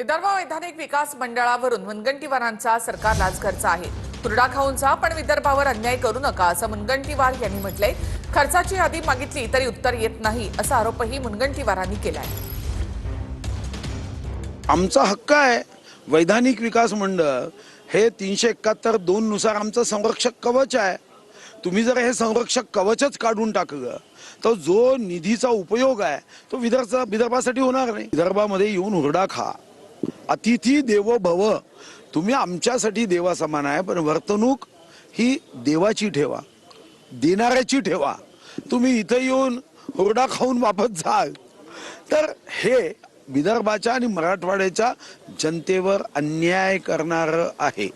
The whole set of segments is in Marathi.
विदर्भ वैधानिक विकास मंडळावरून मुनगंटीवारांचा सरकारलाच खर्च आहे. हुरडा खाऊनचा पण विदर्भावर अन्याय करू नका असं मुनगंटीवार यांनी म्हटलंय. खर्चाची यादी मागितली तरी उत्तर येत नाही असा आरोपही मुनगंटीवारांनी केलाय. आमचा हक्क आहे वैधानिक विकास मंडळ हे तीनशे एकाहत्तर दोन नुसार आमचं संरक्षक कवच आहे. तुम्ही जर हे संरक्षक कवचच काढून टाकलं तर जो निधीचा उपयोग आहे तो विदर्भ विदर्भासाठी होणार नाही. विदर्भामध्ये येऊन हुरडा खा. अतिथी देवो भव. तुम्ही आमच्यासाठी देवा समान आहे पण वर्तणूक ही देवाची ठेवा. देणाऱ्याची ठेवा. तुम्ही इथं येऊन हुरडा खाऊन वापस जाल. तर हे विदर्भाच्या आणि मराठवाड्याच्या जनतेवर अन्याय करणार आहे.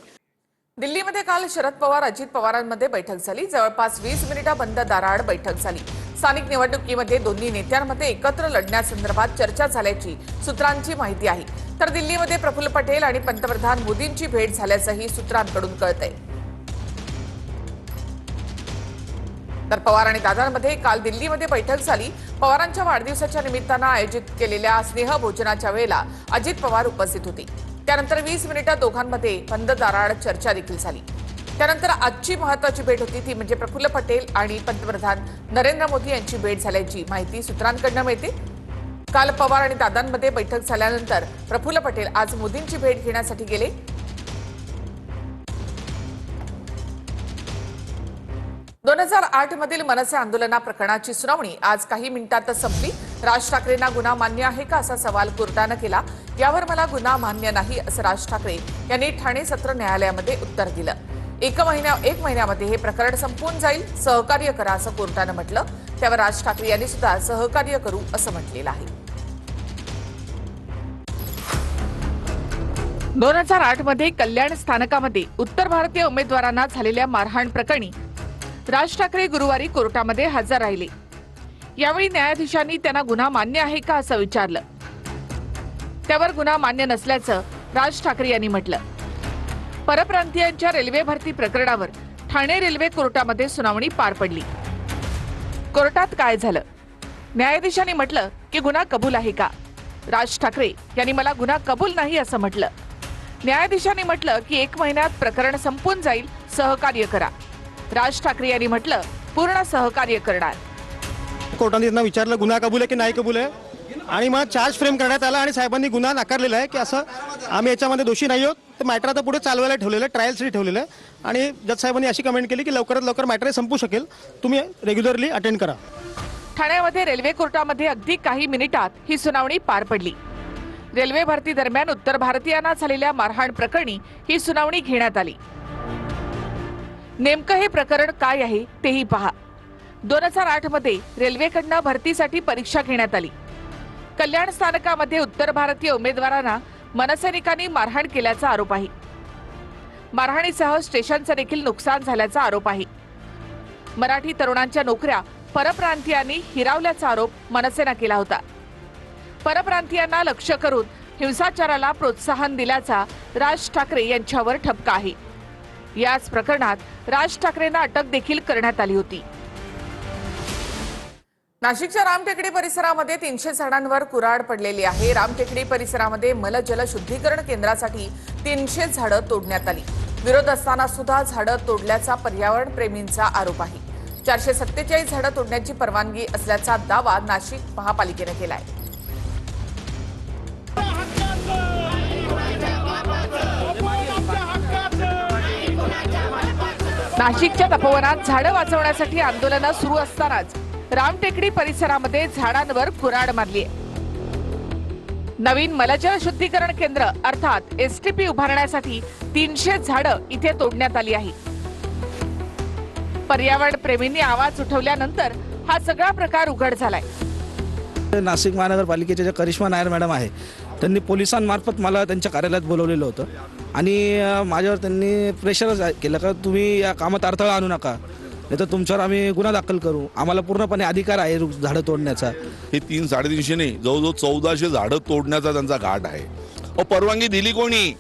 दिल्लीमध्ये काल शरद पवार अजित पवारांमध्ये बैठक झाली. जवळपास वीस मिनिटं बंद दाराआड बैठक झाली. स्थानिक निवडणुकीमध्ये दोन्ही नेत्यांमध्ये एकत्र लढण्यासंदर्भात चर्चा झाल्याची सूत्रांची माहिती आहे. तर दिल्लीमध्ये प्रफुल्ल पटेल आणि पंतप्रधान मोदींची भेट झाल्याचंही सूत्रांकडून कळतंय. तर पवार आणि दादांमध्ये काल दिल्लीमध्ये बैठक झाली. पवारांच्या वाढदिवसाच्या निमित्तानं आयोजित केलेल्या स्नेह भोजनाच्या वेळेला अजित पवार उपस्थित होते. त्यानंतर वीस मिनिटं दोघांमध्ये बंद दाराआड चर्चा देखील झाली. त्यानंतर आजची महत्वाची भेट होती ती म्हणजे प्रफुल्ल पटेल आणि पंतप्रधान नरेंद्र मोदी यांची भेट झाल्याची माहिती सूत्रांकडनं मिळते. काल पवार आणि दादांमध्ये बैठक झाल्यानंतर प्रफुल्ल पटेल आज मोदींची भेट घेण्यासाठी गेले. दोन हजार आठ मधील मनसे आंदोलना प्रकरणाची सुनावणी आज काही मिनिटातच संपली. राज ठाकरेंना गुन्हा मान्य आहे का असा सवाल कोर्टानं केला. यावर मला गुन्हा मान्य नाही असं राज ठाकरे यांनी ठाणे सत्र न्यायालयामध्ये उत्तर दिलं. एक महिन्या एक महिन्यामध्ये हे प्रकरण संपून जाईल सहकार्य करा असं कोर्टानं म्हटलं. त्यावर राज ठाकरे यांनी सुद्धा सहकार्य करू असं म्हटलेलं आहे. दोन हजार आठमध्ये कल्याण स्थानकामध्ये उत्तर भारतीय उमेदवारांना झालेल्या मारहाण प्रकरणी राज ठाकरे गुरुवारी कोर्टामध्ये हजर राहिले. यावेळी न्यायाधीशांनी त्यांना गुन्हा मान्य आहे का असं विचारलं. त्यावर गुन्हा मान्य नसल्याचं राज ठाकरे यांनी म्हटलं. परप्रांतीयांच्या रेल्वे भरती प्रकरणावर ठाणे रेल्वे कोर्टामध्ये सुनावणी पार पडली. कोर्टात काय झालं? न्यायाधीशांनी म्हटलं की गुन्हा कबूल आहे का? राज ठाकरे यांनी मला गुन्हा कबूल नाही असं म्हटलं. न्यायाधीशांनी म्हटलं की एक महिन्यात प्रकरण संपून जाईल सहकार्य करा. राज ठाकरे यांनी म्हटलं पूर्ण सहकार्य करणार. कोर्टाने त्यांना विचारलं गुन्हा कबूल आहे की नाही कबूल आहे? आणि मग चार्ज फ्रेम करण्यात आला आणि साहेबांनी गुन्हा नाकारलेला आहे की असं आम्ही याच्यामध्ये दोषी नाही आहोत. तर मॅटर आता पुढे चालवायला ठेवलेलं आहे ट्रायलसाठी ठेवलेलं आहे. आणि जज साहेबांनी अशी कमेंट केली की लवकरात लवकर मॅटर संपू शकेल. तुम्ही रेग्युलरली अटेंड करा. ठाण्यामध्ये रेल्वे कोर्टामध्ये अगदी काही मिनिटात ही सुनावणी पार पडली. रेल्वे भरती दरम्यान उत्तर भारतीयांना झालेल्या मारहाण प्रकरणी ही सुनावणी घेण्यात आली. नेमकं हे प्रकरण काय आहे तेही पहा. दोन हजार आठमध्ये रेल्वेकडनं भरतीसाठी परीक्षा घेण्यात आली. कल्याण स्थानकामध्ये उत्तर भारतीय उमेदवारांना मनसैनिकांनी मारहाण केल्याचा आरोप आहे. मारहाणीसह स्टेशनचं देखील नुकसान झाल्याचा आरोप आहे. मराठी तरुणांच्या नोकऱ्या परप्रांतीयांनी हिरावल्याचा आरोप मनसेनं केला होता. परप्रांतीयांना लक्ष करून हिंसाचाराला प्रोत्साहन दिल्याचा राज ठाकरे यांच्यावर ठपका आहे. याच प्रकरणात राज ठाकरेंना अटक देखील करण्यात आली होती. नाशिकच्या रामटेकडी परिसरामध्ये तीनशे झाडांवर कुराड पडलेली आहे. रामटेकडी परिसरामध्ये मलजल शुद्धीकरण केंद्रासाठी तीनशे झाडं तोडण्यात आली. विरोध असताना सुद्धा झाडं तोडल्याचा पर्यावरण प्रेमींचा आरोप आहे. चारशे सत्तेचाळीस झाडं तोडण्याची परवानगी असल्याचा दावा नाशिक महापालिकेनं आहे नाशिकच्या तपोवनात झाडं वाचवण्यासाठी आंदोलनं सुरू असतानाच रामटेकडी परिसरामध्ये झाडांवर कुराड मारली. आहे नवीन मलजल शुद्धीकरण केंद्र अर्थात एसटीपी उभारण्यासाठी तीनशे झाडं इथे तोडण्यात आली आहे पर्यावरण प्रेमींनी आवाज उठवल्यानंतर हा सगळा प्रकार उघड झालाय. नाशिक महानगरपालिकेचे जे करिश्मा नायर मॅडम आहे त्यांनी पोलिसांमार्फत मला त्यांच्या कार्यालयात बोलवलेलं होतं. आणि माझ्यावर त्यांनी प्रेशरच आहे- केलं का तुम्ही या कामात अडथळा आणू नका. नाही तर तुमच्यावर आम्ही गुन्हा दाखल करू. आम्हाला पूर्णपणे अधिकार आहे झाडं तोडण्याचा. हे तीन साडेतीनशे नाही जवळजवळ चौदाशे झाडं तोडण्याचा त्यांचा घाट आहे. अहो परवानगी दिली कोणी?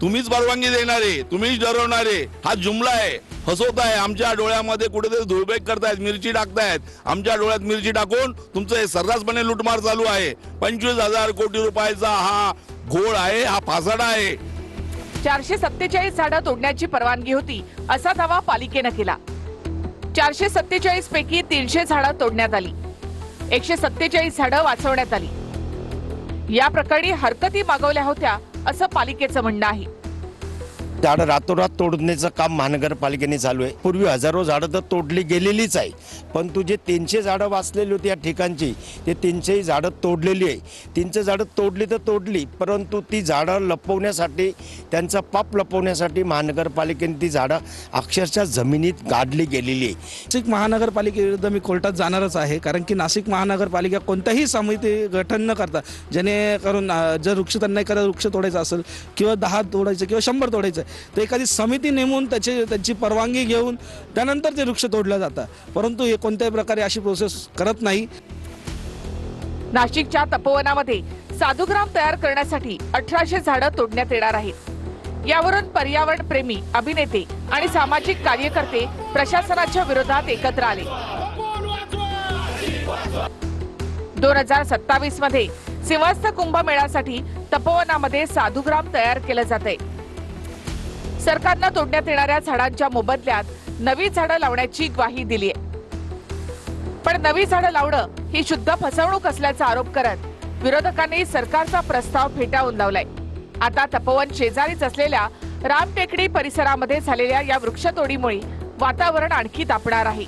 तुम्हीच परवानगी देणारे तुम्हीच डरवणारे हा जुमला आहे फसवताय आमच्या डोळ्यामध्ये कुठेतरी धुळबेक करतायत मिरची टाकतायत. आमच्या डोळ्यात मिरची टाकून तुमचं हे सर्रासपणे लुटमार चालू आहे. पंचवीस हजार कोटी रुपयाचा हा घोळ आहे हा फासाडा आहे. चारशे सत्तेचाळीस झाडं तोडण्याची परवानगी होती असा दावा पालिकेनं केला. चारशे सत्तेचाळीस पैकी तीनशे झाडं तोडण्यात आली. एकशे सत्तेचाळीस झाडं वाचवण्यात आली. या प्रकरणी हरकती मागवल्या होत्या असं पालिकेचं म्हणणं आहे. झाडं रातोरात तोडण्याचं काम महानगरपालिकेने चालू आहे. पूर्वी हजारो झाडं तर तोडली गेलेलीच आहे. पण जे तीनशे झाडं वाचलेली होती या ठिकाणची ते तीनशेही झाडं तोडलेली आहे. तीनशे झाडं तोडली तर तोडली परंतु ती झाडं लपवण्यासाठी त्यांचा पाप लपवण्यासाठी महानगरपालिकेने ती झाडं अक्षरशः जमिनीत गाडली गेलेली आहे. नाशिक महानगरपालिकेविरुद्ध मी कोर्टात जाणारच आहे कारण की नाशिक महानगरपालिका कोणत्याही समिती गठन न करता जेणेकरून जर वृक्ष त्यांना एखादा वृक्ष तोडायचा असेल किंवा दहा तोडायचं किंवा शंभर तोडायचं तर एखादी समिती नेमून त्याचे त्यांची परवानगी घेऊन त्यानंतर ते वृक्ष तोडलं जातं. परंतु हे कोणत्याही प्रकारे अशी प्रोसेस करत नाही. नाशिकच्या तपोवनामध्ये साधुग्राम तयार करण्यासाठी अठराशे झाडं तोडण्यात येणार आहेत. यावरून पर्यावरण प्रेमी अभिनेते आणि सामाजिक कार्यकर्ते प्रशासनाच्या विरोधात एकत्र आले. दोन हजार सत्तावीसमध्ये सिंहस्थ कुंभमेळ्यासाठी तपोवनामध्ये साधुग्राम तयार केलं जात आहे सरकारनं तोडण्यात येणाऱ्या झाडांच्या मोबदल्यात नवी झाडं लावण्याची ग्वाही दिली आहे पण नवी झाडं लावणं ही शुद्ध फसवणूक असल्याचा आरोप करत विरोधकांनी सरकारचा प्रस्ताव फेटाळून लावलाय. आता तपोवन शेजारीच असलेल्या रामटेकडी परिसरामध्ये झालेल्या या वृक्षतोडीमुळे वातावरण आणखी तापणार आहे.